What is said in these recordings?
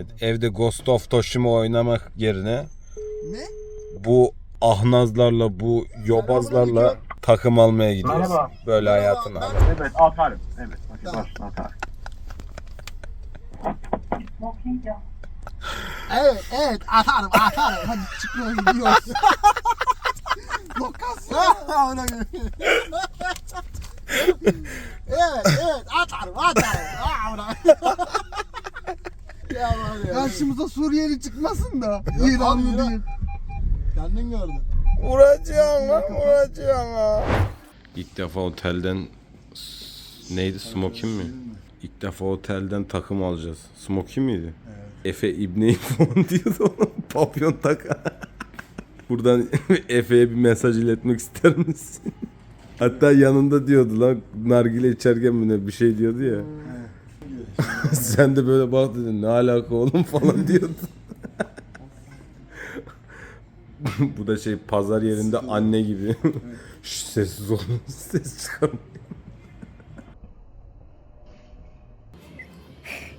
Evet, evde Ghost of Toshima oynamak yerine Ne? bu ahnazlarla, bu yobazlarla takım almaya gidiyoruz. Merhaba. Böyle hayatın hali. Evet atarım. Evet bakın başına atarım. Evet evet atarım atarım. Hadi çıkmaya gidiyoruz. Lokasyon. Evet evet atarım atarım. Aa, ona. ya var ya. Karşımıza Suriyeli çıkmasın da. İranlı değil. Kendin gördün. Vuracaksın lan, vuracaksın ha. İlk defa otelden s- neydi smoking mi? İlk defa otelden takım alacağız. Smoking miydi? Efe İbni falan diyordu oğlum. Papyon taka. Buradan Efe'ye bir mesaj iletmek ister misin? Hatta yanında diyordu lan nargile içerken mi ne bir şey diyordu ya. Sen de böyle bak dedin ne alaka oğlum falan diyordu. Bu da şey pazar yerinde anne gibi. Şş, sessiz olun. Ses çıkarmayın.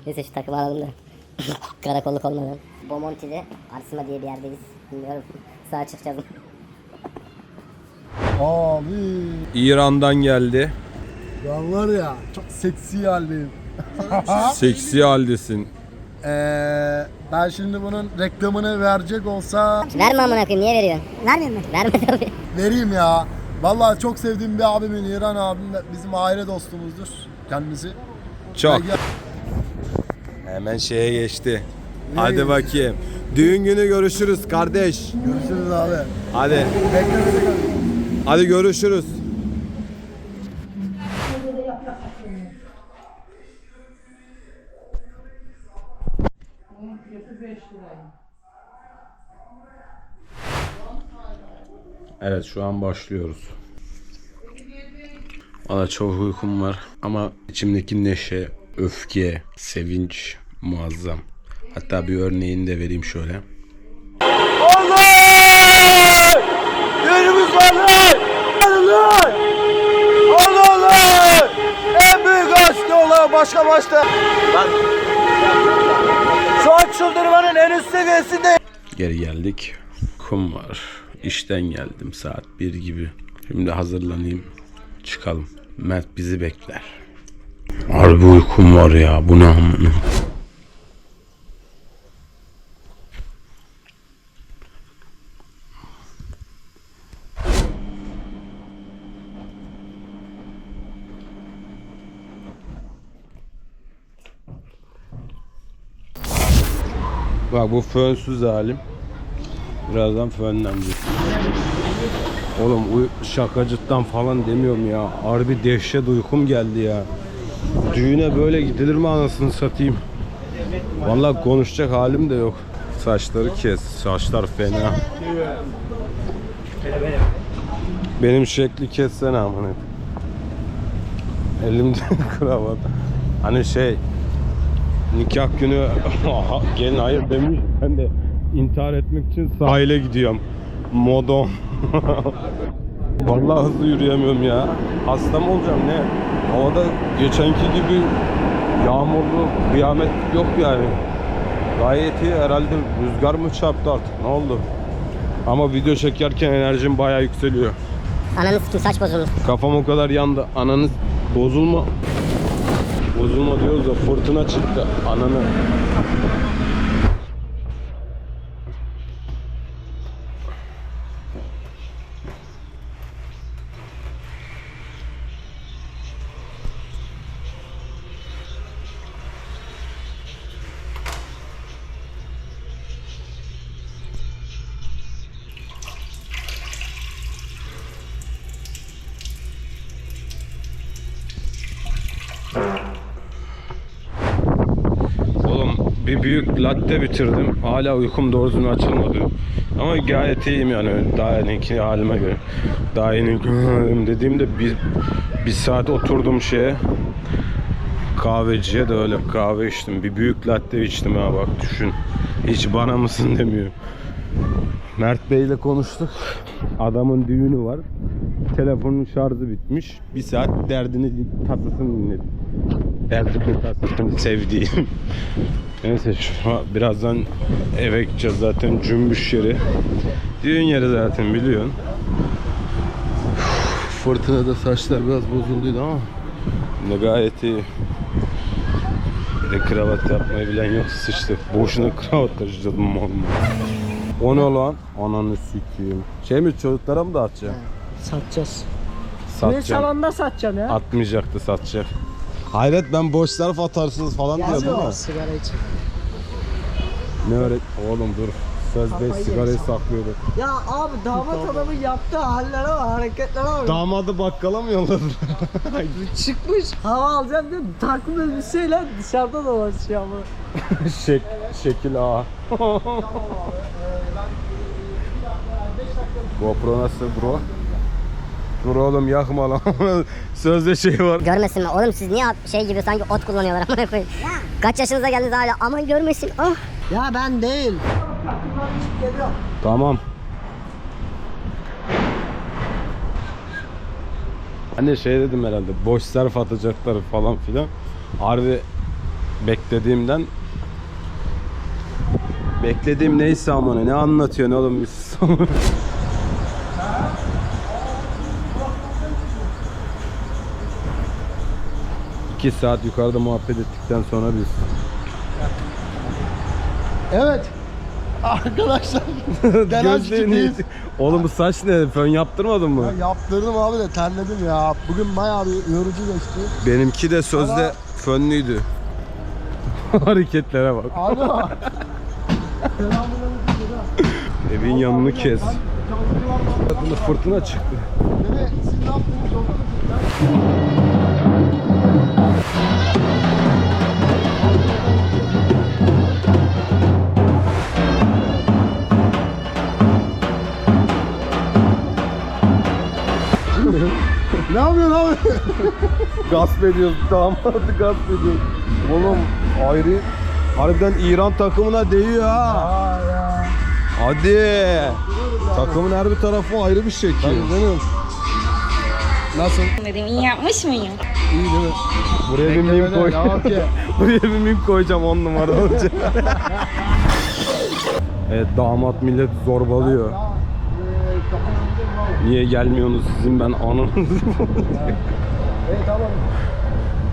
Neyse şu takımı alalım da. Karakolluk olmadan. Bomonti'de Arsima diye bir yerdeyiz. Bilmiyorum. Sağa çıkacağız. Abi İran'dan geldi. ben var ya çok seksi haldeyim. Seksi haldesin. Ee, ben şimdi bunun reklamını verecek olsa Verme amına koyayım niye veriyorsun? Vermiyor mu? Verme tabii. vereyim ya. Vallahi çok sevdiğim bir abimin İran abim de bizim aile dostumuzdur kendisi. Çok. Hemen şeye geçti. Ne Hadi geçti? bakayım. Düğün günü görüşürüz kardeş. Görüşürüz abi. Hadi. Hadi görüşürüz. Evet şu an başlıyoruz. Valla çok uykum var ama içimdeki neşe, öfke, sevinç muazzam. Hatta bir örneğini de vereyim şöyle. Başka başta. Ben şu an çıldırmanın en üst seviyesinde. Geri geldik. Kum var. İşten geldim saat 1 gibi. Şimdi hazırlanayım. Çıkalım. Mert bizi bekler. Harbi uykum var ya. Bu ne amına? Bak bu fönsüz halim. Birazdan fönlenecek. Oğlum şakacıktan falan demiyorum ya. Harbi dehşet uykum geldi ya. Düğüne böyle gidilir mi anasını satayım. Vallahi konuşacak halim de yok. Saçları kes. Saçlar fena. Benim şekli kessene amına. Elimde kravat. Hani şey nikah günü gelin hayır demiş. Ben de intihar etmek için sahile gidiyorum. Modon. Vallahi hızlı yürüyemiyorum ya. Hasta mı olacağım ne? Havada geçenki gibi yağmurlu kıyamet yok yani. Gayet iyi herhalde rüzgar mı çarptı artık ne oldu? Ama video çekerken enerjim bayağı yükseliyor. Ananı sikim saç bozulmuş. Kafam o kadar yandı. Ananı bozulma. Bozulma diyoruz da fırtına çıktı. Ananı. Bir büyük latte bitirdim. Hala uykum doğru düzgün açılmadı. Ama gayet iyiyim yani daha yeni halime göre. Daha yeni dediğimde bir, bir saat oturdum şeye kahveciye de öyle kahve içtim. Bir büyük latte içtim ha bak düşün. Hiç bana mısın demiyor. Mert Bey ile konuştuk. Adamın düğünü var. Telefonun şarjı bitmiş. Bir saat derdini tasasını dinledim. Gerçekten sevdiğim. Neyse şu an birazdan eve gideceğiz zaten cümbüş yeri. Düğün yeri zaten biliyorsun. Fırtınada saçlar biraz bozulduydu ama ne gayet iyi. Bir de kravat yapmayı bilen yok sıçtı. Boşuna kravat taşıyacağım mal. O ne lan? Ananı sikeyim. Şey mi çocuklara mı dağıtacağım? Satacağız. Ne Satacağım. salonda satacağım ya. Atmayacaktı satacak. Hayret ben boş zarf atarsınız falan diyordum ama. Sigara için. Ne öğret? Oğlum dur. Sözde Kafayı sigarayı yemiş. saklıyordu. Ya abi damat adamın yaptığı hallere bak, hareketlere bak. Damadı bakkala mı yolladın? Çıkmış hava alacağım diye takım elbiseyle dışarıda dolaşıyor ama. Şek, şekil ağa. GoPro nasıl bro? Dur oğlum yakma lan. Sözde şey var. Görmesin mi? Oğlum siz niye şey gibi sanki ot kullanıyorlar amına koyayım. Kaç yaşınıza geldiniz hala aman görmesin. Ah. Ya ben değil. Tamam. Hani şey dedim herhalde boş zarf atacaklar falan filan. Harbi beklediğimden Beklediğim neyse amına ne anlatıyorsun oğlum biz? İki saat yukarıda muhabbet ettikten sonra biz Evet. Arkadaşlar. Telaş Gözlerini. Oğlum bu saç ne? Fön yaptırmadın mı? Ben yaptırdım abi de terledim ya. Bugün bayağı bir yorucu geçti. Benimki de sözde Ama- fönlüydü. Hareketlere bak. Alo. Evin yanını kes. Fırtına çıktı. Beni siz ne yaptınız ne yapıyorsun abi? Gasp ediyoruz. Damadı gasp ediyoruz. Oğlum ayrı harbiden İran takımına değiyor ha. Aa ya. Hadi. Takımın her bir tarafı ayrı bir şekil. Nasıl? Dedim iyi yapmış mıyım? İyi değil mi? Buraya bir mim Beklemeden koy. ya, okey. Buraya bir mim koyacağım on numara olacak. evet damat millet zorbalıyor. Niye gelmiyorsunuz sizin ben ananızı Evet tamam.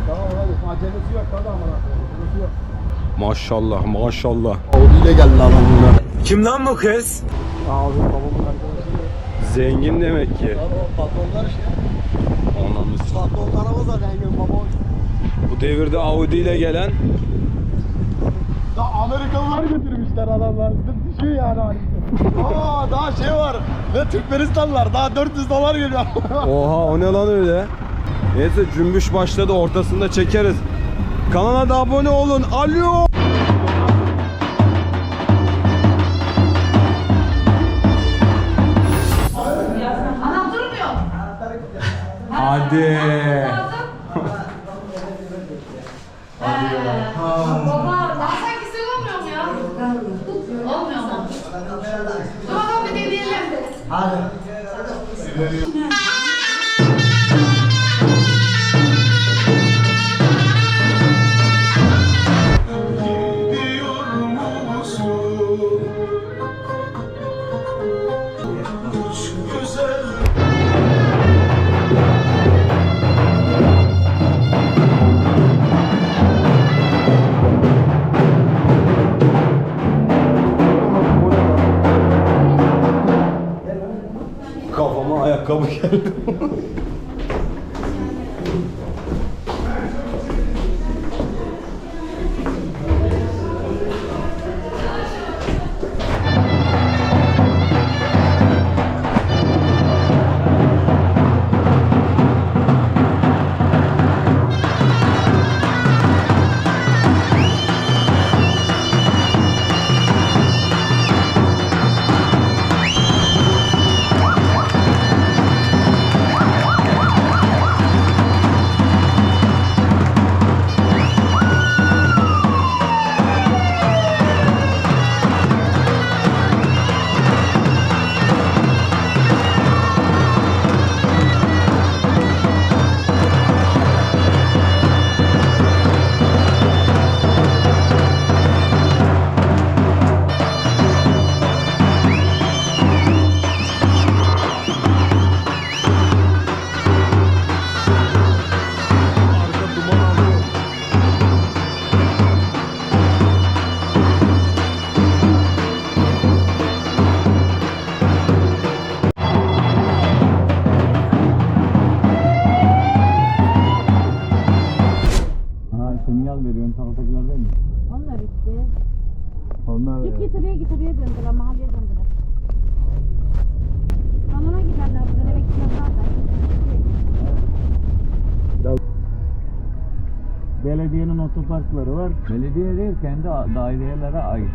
Tamam hadi. Acelesi yok koyayım. Acelesi yok. Maşallah maşallah. Audi ile geldi lan bunlar. Kim lan bu kız? Abi babamın arkadaşı. Zengin demek ki. Patronlar işte. Ananız. Patron aramaz da zengin baba. Bu devirde Audi ile gelen Da Amerikalılar götürmüşler adamlar. Düşüyor yani halinde. Aa daha şey var. Ve Türkmenistanlar daha 400 dolar geliyor. Oha o ne lan öyle? Neyse cümbüş başladı ortasında çekeriz. Kanala da abone olun. Alo. Hadi. Baba daha sanki sen olmuyor mu ya? Olmuyor mu? Bakalım bir deneyelim. Kafama ってる。Otoparkları var. Belediye değil kendi dairelere ait.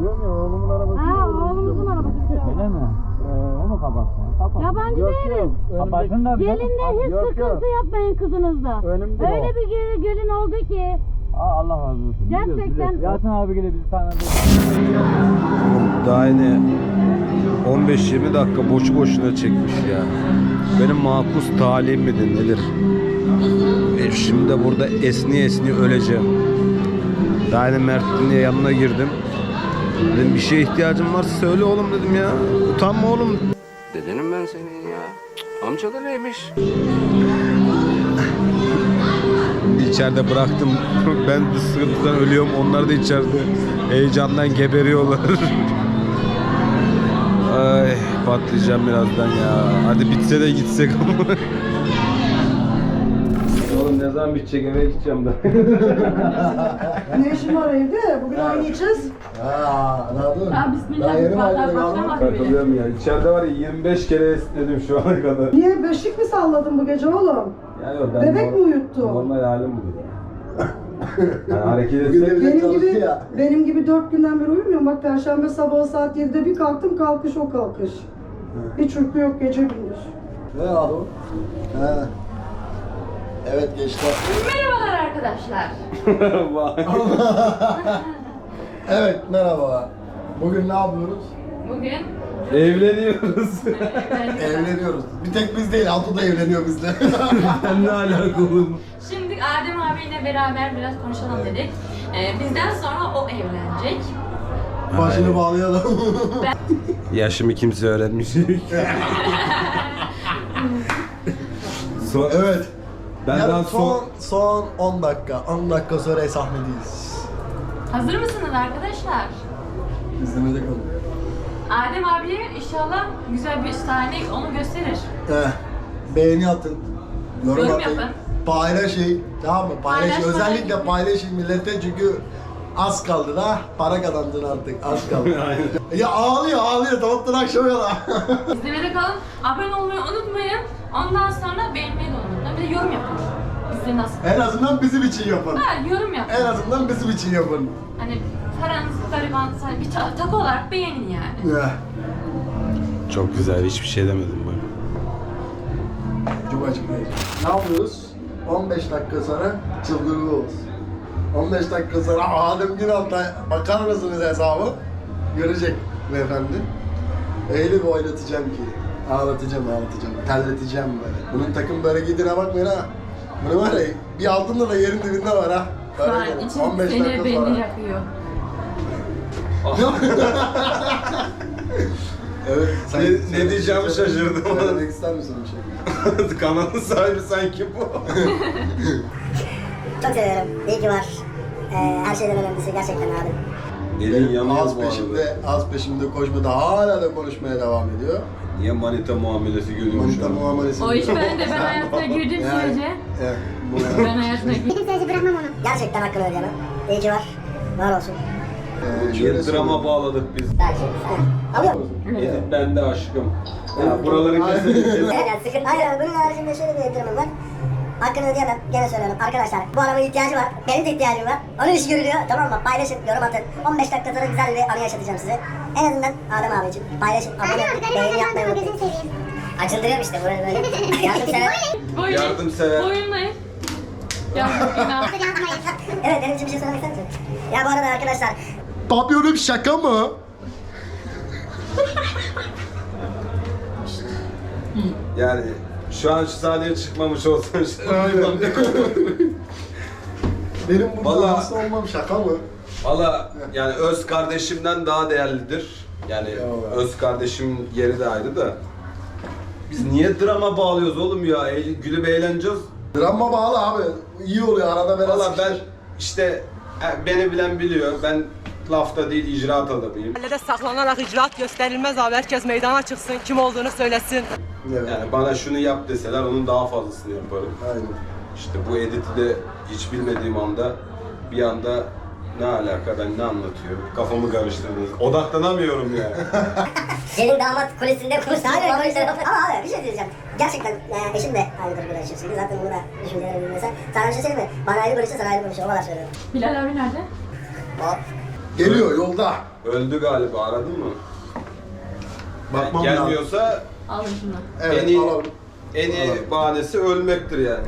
Diyorum ya oğlumun arabası. Ha, oğlumuzun arabası. Öyle mi? Ee, onu kapatsın. Kapat. Yabancı değiliz. Kapatsın da Gelinle hiç Yok, yok. sıkıntı yapmayın kızınızla. Önümde Öyle o. bir gel- gelin oldu ki. Aa, Allah razı olsun. Gerçekten. Yasin abi gibi bizi tanıdı. Daha yine 15-20 dakika boşu boşuna çekmiş ya. Benim makus talim midir nedir? E şimdi de burada esni esni öleceğim. Daha yine Mert'in yanına girdim. Dedim bir şeye ihtiyacım varsa söyle oğlum dedim ya. Utanma oğlum. Dedenim ben senin ya. Amcalar neymiş? İçeride bıraktım. Ben sıkıntıdan ölüyorum. Onlar da içeride heyecandan geberiyorlar. Ay patlayacağım birazdan ya. Hadi bitse de gitsek ama. Oğlum ne zaman bitecek eve gideceğim da. Ne işin var evde? Bugün oynayacağız. Ha, anladın? Ya bismillah, başlar başlamaz bile. Katılıyorum ya. İçeride var ya 25 kere esnedim şu ana kadar. Niye beşik mi salladın bu gece oğlum? Ya yok, ben Bebek mi uyuttun? Normal halim bu ya. Yani hareket etsek Benim çalıştı gibi, ya. benim gibi dört günden beri uyumuyorum. Bak perşembe sabahı saat 7'de bir kalktım kalkış o kalkış. Hiç uyku yok gece gündüz. Ne abi? He. Evet gençler. Merhabalar arkadaşlar. Evet merhaba. Bugün ne yapıyoruz? Bugün evleniyoruz. Evleniyoruz. Bir tek biz değil, Altu da evleniyor bizle. ne alakalı? Şimdi Adem abiyle beraber biraz konuşalım dedik. Ee, bizden sonra o evlenecek. Başını bağlayalım. Yaşımı kimse öğrenmeyecek. so evet. Ben Ya daha son, son son 10 dakika. 10 dakika sonra sahnedeyiz. Hazır mısınız arkadaşlar? İzlemede kalın. Adem abiye inşallah güzel bir sahne onu gösterir. Eh, beğeni atın. Yorum, Yorum atın. yapın. Paylaşın. Tamam mı? Paylaşın. Paylaşmayı- Özellikle paylaşın millete çünkü az kaldı da para kazandın artık. Az kaldı. ya ağlıyor ağlıyor. Tavuktan akşam yola. İzlemede kalın. Abone olmayı unutmayın. Ondan sonra beğenmeyi de unutmayın. Bir de yorum yapın. Bizde nasıl? en azından bizim için yapın. Ha, yorum yapın. En azından bizim için yapın. Hani paranızı gariban bir ta- takı olarak beğenin yani. Eh, çok güzel hiçbir şey demedim bak. Çok acımayız. Ne yapıyoruz? 15 dakika sonra çıldırıyoruz. 15 dakika sonra Adem Günalt'a bakar mısınız hesabı? Görecek beyefendi. Öyle bir oynatacağım ki. Ağlatacağım, ağlatacağım. Terleteceğim böyle. Bunun takım böyle giydiğine bakmayın ha. Bunu var ya, bir altında da yerin dibinde var ha. Böyle gelin. için 15 seni dakika beni sonra. yakıyor. Evet. sen- Ne- sen- ne diyeceğimi sen- şaşırdım. Söylemek ister misin bir şey? Kanalın sahibi sanki bu. Çok seviyorum. İyi ki var. Ee, her şeyden önemlisi gerçekten abi. Elin yanıyor az bu arada. peşimde, az peşimde koşmadı. Hala da konuşmaya devam ediyor. Niye manita muamelesi görüyormuş Manita muamelesi. O iş bende. Ben hayatına girdiğim Yani, sürece. evet, bu Ben hayatına girdiğim Kimseci bırakmam onu. Gerçekten hakkını ödeyemem. İyi ki var. Var olsun. Ee, Niye şöyle drama bağladık biz? Belki. Ha, Alıyor musun? Bende aşkım. Ya buraları Aynen. kesin. Yani sıkıntı. Hayır abi bunun haricinde şöyle bir yatırımım var. Hakkını ödeyemem. Gene söylüyorum arkadaşlar. Bu arabaya ihtiyacı var. Benim de ihtiyacım var. Onun işi görülüyor. Tamam mı? Paylaşın, yorum atın. 15 dakika sonra güzel bir anı yaşatacağım size. En azından Adem abi için. Paylaşın, abone olun, beğeni yapmayı unutmayın. Açıldırıyorum işte burayı böyle. Yardımsever. Boyun, Yardımsever. Günah. Evet benim için bir şey söylemek ister misin? Ya bu arada arkadaşlar Papyonum şaka mı? Yani şu an şu sahneye çıkmamış olsam Aynen. Benim burada Vallahi- hasta olmam şaka mı? Valla yani öz kardeşimden daha değerlidir. Yani Eyvallah. öz kardeşim yeri de ayrı da. Biz niye drama bağlıyoruz oğlum ya? Eğ- gülüp eğleneceğiz. Drama bağlı abi. İyi oluyor arada biraz. Valla ben işte e, beni bilen biliyor. Ben lafta değil icraat adamıyım. Mahallede saklanarak icraat gösterilmez abi. Herkes meydana çıksın, kim olduğunu söylesin. Evet. Yani bana şunu yap deseler onun daha fazlasını yaparım. Aynen. İşte bu editi de hiç bilmediğim anda bir anda Ne alaka ben ne anlatıyorum? Kafamı karıştırdınız. Odaklanamıyorum ya. Gelin damat kulesinde konuştu. Hayır. Ama abi bir şey diyeceğim. Gerçekten e, eşim de aynı durumda yaşıyor şimdi. Zaten bunu da düşünceleri bilmesen. Sana bir şey söyleyeyim mi? Bana ayrı konuşuyor, sana ayrı konuşuyor. O kadar söylüyorum. Bilal abi nerede? Geliyor yolda. Öldü galiba aradın mı? Bakmam lazım. Gelmiyorsa Alın şunu. Evet En iyi- alalım. en iyi bahanesi ölmektir yani.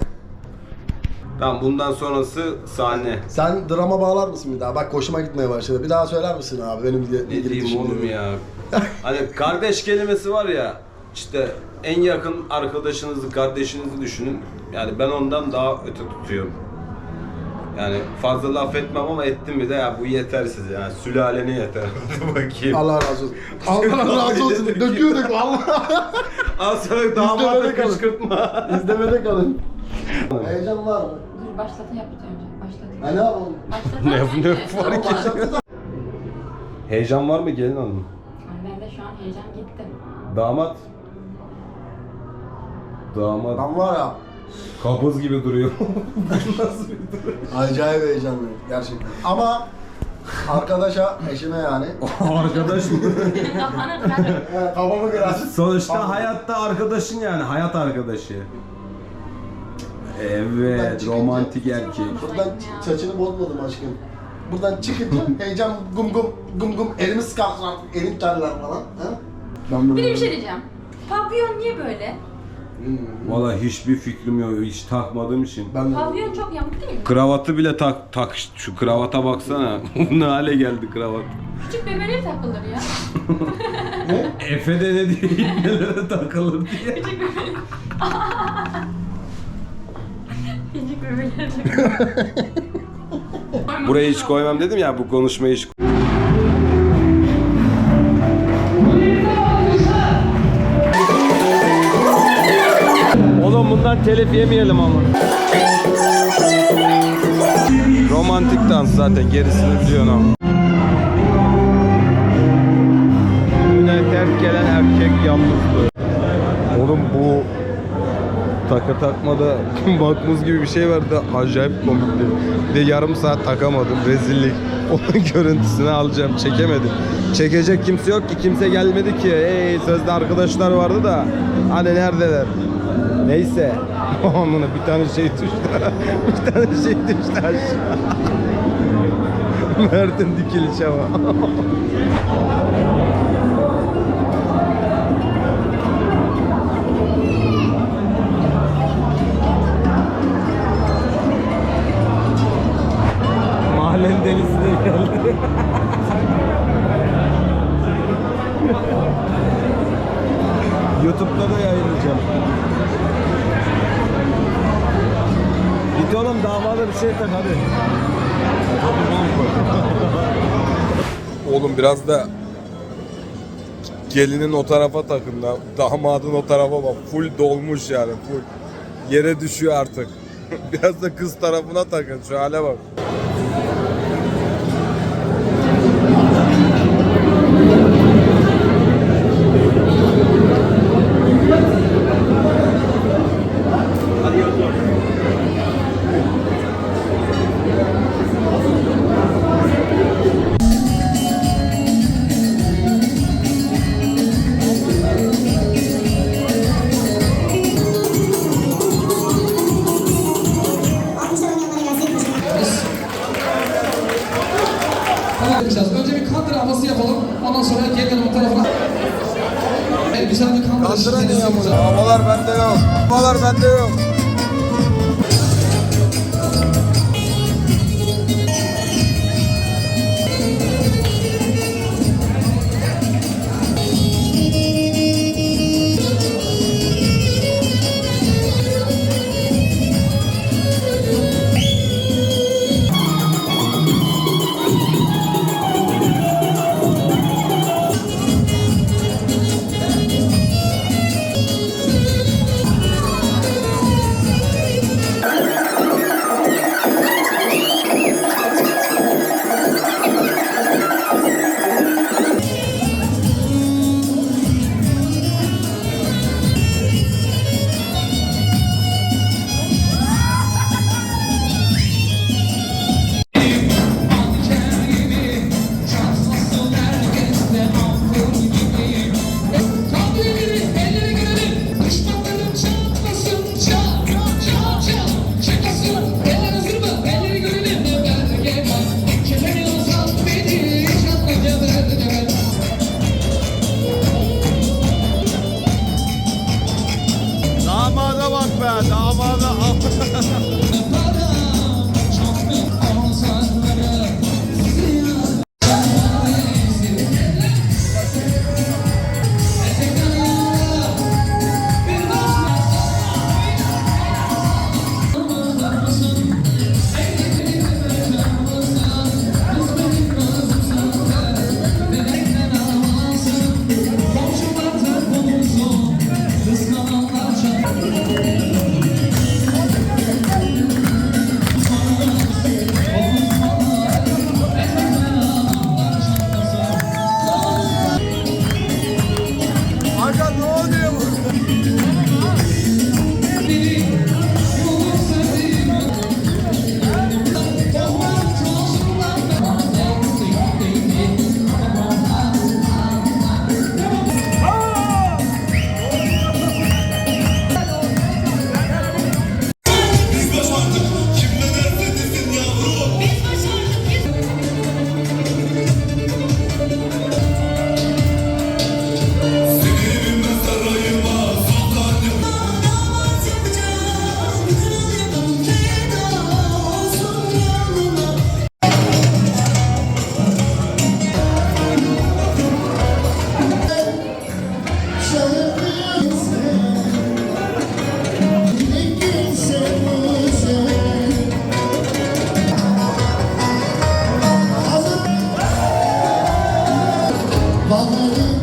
Tamam bundan sonrası sahne. Sen drama bağlar mısın bir daha? Bak hoşuma gitmeye başladı. Bir daha söyler misin abi benim ilgili Ne diyeyim oğlum ya. Hani kardeş kelimesi var ya işte en yakın arkadaşınızı, kardeşinizi düşünün. Yani ben ondan daha öte tutuyorum. Yani fazla laf etmem ama ettim mi de ya bu yetersiz yani sülaleni yeter. Hadi bakayım. Allah razı olsun. Allah razı olsun. Döküyorduk valla. Al sana damadı kalın. kışkırtma. İzlemede kalın. Heyecan var mı? Dur başlatın yapacağım önce. Başlatın. Ha ne yapalım? Başlatın. Ne, ne fark et- Heyecan var mı gelin hanım? Ben de şu an heyecan gitti. Damat. Damat Ben var ya kabız gibi duruyor. acayip heyecanlıyım gerçekten. Ama arkadaşa, eşime yani. Arkadaş mı? Kafanı kırar. He, Kafamı biraz. Sonuçta hayatta arkadaşın yani hayat arkadaşı. Evet, romantik erkek. Buradan saçını bozmadım aşkım. Buradan çıkınca heyecan gum gum gum gum elimi sıkarlar, elim terler falan. Ha? Ben Bir de bir şey diyeceğim. Pavyon niye böyle? Valla hiçbir fikrim yok, hiç takmadığım için. Ben. Pavyon çok yamuk değil mi? Kravatı bile tak, tak şu kravata baksana. ne hale geldi kravat. Küçük bebeleri takılır ya. Efe de ne diye nelere takılır diye. Küçük bebeleri takılır. Buraya hiç koymam dedim ya bu konuşmayı hiç telif yemeyelim ama. Romantik dans zaten gerisini biliyorsun ama. Düğüne terk gelen erkek yalnızlığı. Oğlum bu Taka takmada bakmuz gibi bir şey vardı. Acayip komikti. Bir de yarım saat takamadım. Rezillik. Onun görüntüsünü alacağım. Çekemedim. Çekecek kimse yok ki. Kimse gelmedi ki. Ey sözde arkadaşlar vardı da. Hani neredeler? Neyse. Onunla bir tane şey düştü. bir tane şey düştü aşağı. Mert'in dikilişe bak. Bir şey tak hadi. Oğlum biraz da gelinin o tarafa takın da damadın o tarafa bak full dolmuş yani full yere düşüyor artık. biraz da kız tarafına takın şu hale bak. Havalar bende yok. Havalar bende yok. Vallahi